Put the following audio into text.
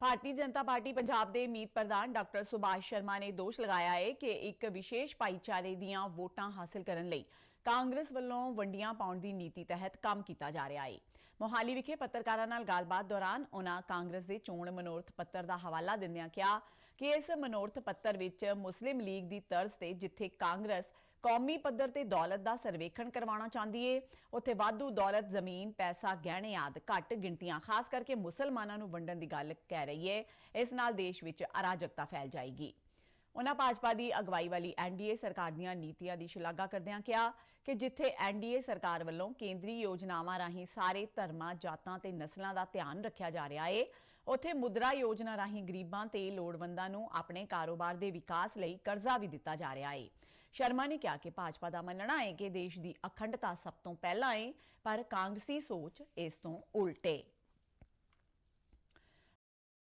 Bharatiya Janata party Punjab ਦੇ ਮੀਤ ਪ੍ਰਧਾਨ doctor Subhash Sharma ਨੇ ਦੋਸ਼ ਲਗਾਇਆ ਹੈ ਕਿ ਇੱਕ ਵਿਸ਼ੇਸ਼ ਭਾਈਚਾਰੇ ਦੀਆਂ ਵੋਟਾਂ ਹਾਸਲ ਕਰਨ ਲਈ ਕਾਂਗਰਸ ਵੱਲੋਂ ਵੰਡੀਆਂ ਪਾਉਣ ਦੀ ਨੀਤੀ ਤਹਿਤ ਕੰਮ ਕੀਤਾ ਜਾ ਰਿਹਾ ਹੈ। ਮੋਹਾਲੀ ਵਿਖੇ ਪੱਤਰਕਾਰਾਂ ਨਾਲ ਗੱਲਬਾਤ ਦੌਰਾਨ ਉਹਨਾਂ ਕਾਂਗਰਸ ਦੇ ਚੋਣ ਮਨੋਰਥ ਪੱਤਰ ਦਾ ਹਵਾਲਾ ਦਿੰਦਿਆਂ ਕਿਹਾ ਕਿ ਇਸ ਮਨੋਰਥ ਪੱਤਰ ਵਿੱਚ ਮੁਸਲਿਮ ਲੀਗ ਦੀ ਤਰਜ਼ ਤੇ ਜਿੱਥੇ ਕਾਂਗਰਸ ਕੌਮੀ ਪੱਧਰ ਤੇ ਦੌਲਤ ਦਾ ਸਰਵੇਖਣ ਕਰਵਾਉਣਾ ਚਾਹੁੰਦੀ ਏ। ਉੱਥੇ ਵਾਧੂ ਦੌਲਤ, ਜ਼ਮੀਨ, ਪੈਸਾ, ਗਹਿਣੇ ਆਦ ਘੱਟ ਗਿਣਤੀਆਂ, ਖਾਸ ਕਰਕੇ ਮੁਸਲਮਾਨਾਂ ਨੂੰ ਵੰਡਣ ਦੀ ਗੱਲ ਕਹਿ ਰਹੀ ਏ। ਇਸ ਨਾਲ ਦੇਸ਼ ਵਿੱਚ ਅਰਾਜਕਤਾ ਫੈਲ ਜਾਏਗੀ। ਉਹਨਾਂ ਭਾਜਪਾ ਦੀ ਅਗਵਾਈ ਵਾਲੀ ਐਨਡੀਏ ਸਰਕਾਰ ਦੀਆਂ ਨੀਤੀਆਂ ਦੀ ਸ਼ਲਾਘਾ ਕਰਦਿਆਂ ਕਿਹਾ ਕਿ ਜਿੱਥੇ ਐਨਡੀਏ ਸਰਕਾਰ ਵੱਲੋਂ ਕੇਂਦਰੀ ਯੋਜਨਾਵਾਂ ਰਾਹੀਂ ਸਾਰੇ ਧਰਮਾਂ, ਜਾਤਾਂ ਤੇ ਨਸਲਾਂ ਦਾ ਧਿਆਨ ਰੱਖਿਆ ਜਾ ਰਿਹਾ ਏ, ਉੱਥੇ ਮੁਦਰਾ ਯੋਜਨਾ ਰਾਹੀਂ ਗਰੀਬਾਂ ਤੇ ਲੋੜਵੰਦਾਂ ਨੂੰ ਆਪਣੇ ਕਾਰੋਬਾਰ ਦੇ ਵਿਕਾਸ ਲਈ ਕਰਜ਼ਾ ਵੀ ਦਿੱਤਾ ਜਾ ਰਿਹਾ ਏ। ਸ਼ਰਮਾ ਨੇ ਕਿਹਾ ਕਿ ਭਾਜਪਾ ਦਾ ਮੰਨਣਾ ਹੈ ਕਿ ਦੇਸ਼ ਦੀ ਅਖੰਡਤਾ ਸਭ ਤੋਂ ਪਹਿਲਾਂ ਏ ਪਰ ਕਾਂਗਰਸੀ ਸੋਚ ਇਸ ਤੋਂ ਉਲਟ ਉਲਟੇ